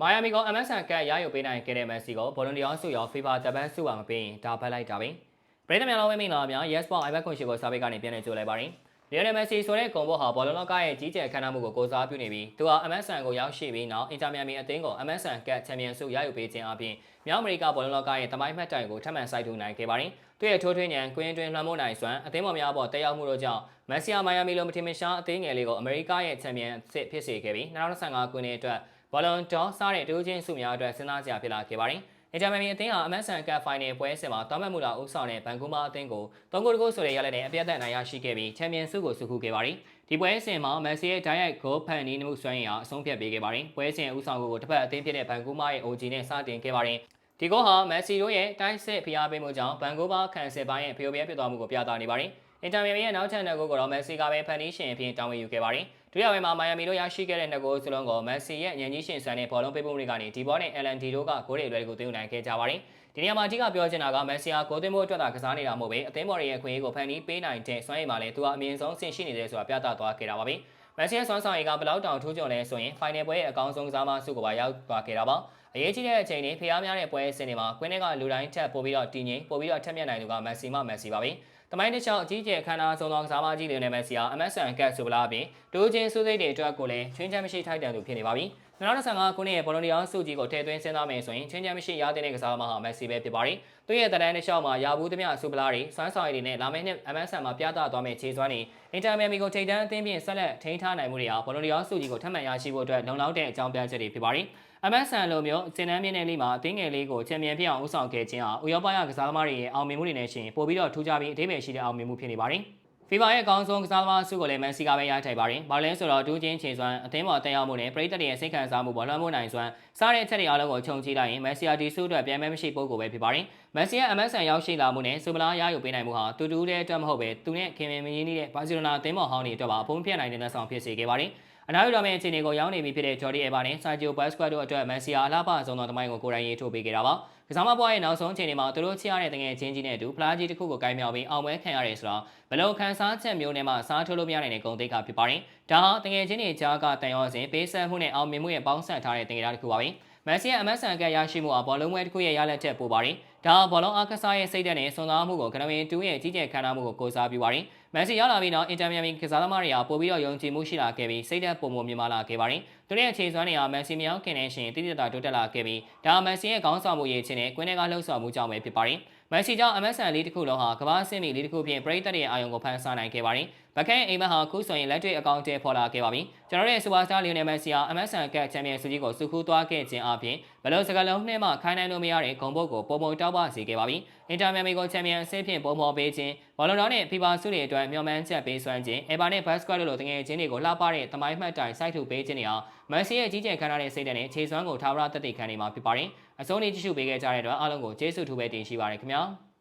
မိုင်ယာမီကို MSN ကရယူပေးနိုင်ခဲ့တဲ့မက်ဆီကိုဘောလုံးတရားစုရော FIFA တပန်းစုပါမပေးရင်ဒါဖက်လိုက်တာပဲပရိသတ်များလုံးဝမင်္ဂလာပါများ Yes Ball iPad ခွန်ရှိကိုစာပေကနေပြန်လည်ကြိုလိုက်ပါရင်လီယိုနယ်မက်ဆီဆိုတဲ့ဂုံဘောဟာဘောလုံးလောကရဲ့ကြီးကျယ်ခမ်းနားမှုကိုကိုစားပြုနေပြီးသူဟာ MSN ကိုရောက်ရှိပြီးနောက်အင်တာမီယာမီအသင်းကို MSN ကချန်ပီယံဆုရယူပေးခြင်းအပြင်မြောက်အမေရိကဘောလုံးလောကရဲ့တမိုင်းမှတ်တိုင်ကိုထပ်မံစိုက်ထူနိုင်ခဲ့ပါတယ်သူရဲ့ထိုးထွင်းဉဏ်ကွင်းတွင်လွှမ်းမိုးနိုင်စွမ်းအသင်းပေါ်များပေါ်တက်ရောက်မှုတို့ကြောင့်မက်ဆီယာမိုင်ယာမီလိုမထင်မရှားအသင်းငယ်လေးကိုအမေရိကရဲ့ချန်ပီယံအဖြစ်ဖြစ်စေခဲ့ပြီး2025ခုနှစ်အတွက် ဘောလုံးဒေါစားတဲ့တိုးချင်းစုများအတွက်စဉ်းစားကြဖြစ်လာခဲ့ပါတယ်။အင်ဂျာမန်မီအသင်းဟာ MSN Cup Final ပွဲစဉ်မှာတောင်းပန်မှုလာဦးဆောင်တဲ့ဘန်ကူးမာအသင်းကို3ဂိုးတဂိုးဆိုတဲ့ရလဒ်နဲ့အပြတ်သက်နိုင်ရရှိခဲ့ပြီးချန်ပီယံဆုကိုစုခုခဲ့ပါတယ်။ဒီပွဲစဉ်မှာမက်ဆီရဲ့ဓာတ်ရိုက်ဂိုးဖန်နီးမှုစွမ်းရည်အားအဆုံးဖြတ်ပေးခဲ့ပါတယ်။ပွဲစဉ်ဦးဆောင်ကိုတစ်ဖက်အသင်းဖြစ်တဲ့ဘန်ကူးမာရဲ့ OG နဲ့စတင်ခဲ့ပါတယ်။ဒီဂိုးဟာမက်ဆီတို့ရဲ့တိုင်းစစ်ဖိအားပေးမှုကြောင့်ဘန်ကိုဘာကန်ဆယ်ပိုင်းရဲ့ဖျော်ပြဲပြသွားမှုကိုပြသနေပါတယ်။အင်တာမီရဲ့နောက်ထပ်နှစ်ဂိုးကတော့မက်ဆီကပဲဖန်နီးရှင်အဖြစ်တာဝန်ယူခဲ့ပါတယ်။ ဒုတိယပိုင်းမှာမိုင်ယာမီတို့ရရှိခဲ့တဲ့နှစ်ဂိုးစလုံးကိုမက်ဆီရဲ့ညဉ့်ကြီးရှင်ဆန်တဲ့ဘောလုံးပေးပို့မှုတွေကနေဒီဘောနဲ့ LND တို့ကဂိုးတွေအလွယ်တကူသွင်းနိုင်ခဲ့ကြပါတယ်။ဒီနေရာမှာအကြီးကပြောချင်တာကမက်ဆီယာဂိုးသွင်းမှုအတွက်သာကစားနေတာမဟုတ်ပဲအသင်းဘော်ရဲ့အခွင့်အရေးကိုဖန်တီးပေးနိုင်တဲ့စွမ်းရည်မှာလည်းသူကအမြင့်ဆုံးဆင့်ရှိနေတယ်ဆိုတာပြသသွားခဲ့တာပါပဲ။မက်ဆီယာဆွမ်းဆောင်ရေးကဘလောက်တောင်ထိုးကြုံလဲဆိုရင်ဖိုင်နယ်ပွဲရဲ့အကောင်းဆုံးကစားမဆုကိုပါရောက်သွားခဲ့တာပါ။အရေးကြီးတဲ့အချိန်တွေဖျားများတဲ့ပွဲစဉ်တွေမှာကွင်းထဲကလူတိုင်းထက်ပိုပြီးတော့တည်ငြိမ်ပိုပြီးတော့ထက်မြက်နိုင်သူကမက်ဆီမမက်ဆီပါပဲ။ တမိုင်းတစ်ချောင်းအကြီးကျယ်ခမ်းနားဆုံးသောကစားမကြီးတွေနဲ့မက်ဆီယာ MSN ကတ်ဆိုပလာပြင်တိုးချင်းစုစိတ်တွေအတွက်ကိုလည်းချွင်းချမ်းမရှိထိုက်တန်သူဖြစ်နေပါပြီ။2025ခုနှစ်ရဲ့ဘောလုံးဒီအောင်စုကြီးကိုထည့်သွင်းစဉ်းစားမယ်ဆိုရင်ချင်းချမ်းမရှိရတဲ့ကစားသမားဟာမက်ဆီပဲဖြစ်ပါတယ်။သူရဲ့တရန်တစ်လျှောက်မှာရာဘူးသမျှဆူပလာတွေစွမ်းဆောင်ရည်တွေနဲ့လာမယ့်နှစ် MSN မှာပြသသွားမယ့်ခြေစွမ်းတွေအင်တာမီယာမီကိုထိပ်တန်းအသင်းပြင်ဆက်လက်ထိန်းထားနိုင်မှုတွေဟာဘောလုံးဒီအောင်စုကြီးကိုထပ်မံရရှိဖို့အတွက်လုံလောက်တဲ့အကြောင်းပြချက်တွေဖြစ်ပါတယ်။ MSN လိုမျိုးစင်တန်းမြင့်တဲ့လေးမှာအသင်းငယ်လေးကိုချန်ပီယံဖြစ်အောင်ဦးဆောင်ခဲ့ခြင်းဟာဥရောပရကစားသမားတွေရဲ့အောင်မြင်မှုတွေနဲ့ရှင်ပို့ပြီးတော့ထူးခြားပြီးအသေးပဲရှိတဲ့အောင်မြင်မှုဖြစ်နေပါတယ်။ FIFA ရဲ့အကောင်းဆုံးကစားသမားဆုကိုလည်းမန်စီကပဲရထိုင်ပါတယ်။ဘာလဲဆိုတော့ဒူးချင်းချိန်စွမ်းအသင်းပေါ်တက်ရောက်မှုနဲ့ပရိသတ်တွေရဲ့စိတ်ခံစားမှုပေါ်လွှမ်းမိုးနိုင်စွမ်းစားတဲ့အချက်တွေအားလုံးကိုခြုံကြည့်လိုက်ရင်မက်ဆီယာဒီဆုအတွက်ပြန်မဲမရှိပုံကိုပဲဖြစ်ပါတယ်။မက်ဆီယာ MSN ရောက်ရှိလာမှုနဲ့ဆူပလာရယူပေးနိုင်မှုဟာတူတူတဲ့အတွက်မဟုတ်ပဲသူနဲ့ခင်မင်မင်းကြီးနေတဲ့ဘာစီလိုနာအသင်းပေါ်ဟောင်းတွေအတွက်ပါအဖုံးပြနိုင်တဲ့လက်ဆောင်ဖြစ်စေခဲ့ပါတယ်။ အနားယူတော်မယ့်အခြေအနေကိုရောက်နေပြီဖြစ်တဲ့ဂျော်ဒီအေဗာနဲ့ဆာဂျီယိုဘတ်စကွတ်တို့အတွက်မန်စီယာအလားပါဆုံးသောတမိုင်းကိုကိုယ်တိုင်ရေးထုတ်ပေးခဲ့တာပါ။ကစားမပွားရဲ့နောက်ဆုံးအချိန်တွေမှာသူတို့ချရတဲ့တငယ်ချင်းကြီးနဲ့အတူဖလားကြီးတစ်ခုကိုကိုင်းမြောက်ပြီးအောင်ပွဲခံရတယ်ဆိုတော့ဘလုံခန်းစားချက်မျိုးနဲ့မှစားထိုးလို့မရနိုင်တဲ့ဂုဏ်သိက္ခာဖြစ်ပါတယ်။ဒါဟာတငယ်ချင်းတွေကြားကတန်ရောစဉ်ပေးဆက်မှုနဲ့အောင်မြင်မှုရဲ့ပေါင်းစပ်ထားတဲ့တငယ်သားတစ်ခုပါပဲ။ မန်စီယာ MSN ကရရှိမှုအဘောလုံးပွဲတစ်ခုရဲ့ရလက်ချက်ပိုပါတယ်။ဒါဘောလုံးအားကစားရဲ့စိတ်ဓာတ်နဲ့စွမ်းစားမှုကိုကနဝင်2ရဲ့ကြီးကျယ်ခမ်းနားမှုကိုကိုစားပြုပါတယ်။မန်စီရောက်လာပြီးနောက်အင်တာမီယာမီကစားသမားတွေကပို့ပြီးတော့ယုံကြည်မှုရှိလာခဲ့ပြီးစိတ်ဓာတ်ပုံမမြင်မာလာခဲ့ပါတယ်။သူတို့ရဲ့အခြေစွမ်းတွေကမန်စီမြောင်းခင်နေရှင်တိတိကျကျတိုးတက်လာခဲ့ပြီးဒါမန်စီရဲ့ခေါင်းဆောင်မှုရေးခြင်းနဲ့ကွင်းထဲကလှုပ်ဆောင်မှုကြောင့်ပဲဖြစ်ပါတယ်။မန်စီကြောင့် MSN လေးတစ်ခုလုံးဟာကမ္ဘာ့အဆင့်မီလေးတစ်ခုဖြင့်ပရိသတ်ရဲ့အာရုံကိုဖန်ဆားနိုင်ခဲ့ပါတယ်။ ဘကဲအိမ်မက်ဟာခုဆိုရင်လက်တွေ့အကောင့်တွေဖော်လာခဲ့ပါပြီ။ကျွန်တော်ရဲ့စူပါစတာလီယိုနယ်မက်ဆီဟာ MSN ကချန်ပီယံဆုကြီးကိုစုခူးသွားခဲ့ခြင်းအပြင်ဘလို့စကလုံးနဲ့မှခိုင်းနိုင်လို့မရတဲ့ဂုံဘုတ်ကိုပုံပုံတောက်ပစေခဲ့ပါပြီ။အင်တာမီယာမီကိုချန်ပီယံအဆင့်ဖြင့်ပုံဖော်ပေးခြင်းဘောလုံးတော်နဲ့ဖီဖာဆုတွေအတွက်မျှော်မှန်းချက်ပေးစွမ်းခြင်းအေဘာနဲ့ဘတ်စကွတ်တို့လိုတငယ်ချင်းတွေကိုလှပတဲ့တမိုင်းမှတ်တိုင်စိုက်ထုတ်ပေးခြင်းတွေဟာမန်စီရဲ့ကြီးကျယ်ခမ်းနားတဲ့စိတ်ဓာတ်နဲ့ခြေစွမ်းကိုထာဝရတက်တည်ခံနေမှာဖြစ်ပါတယ်။အဆုံးနေ့ကြည့်ရှုပေးခဲ့ကြတဲ့အတွက်အားလုံးကိုကျေးဇူးထူးပဲတင်ရှိပါရခင်ဗျာ။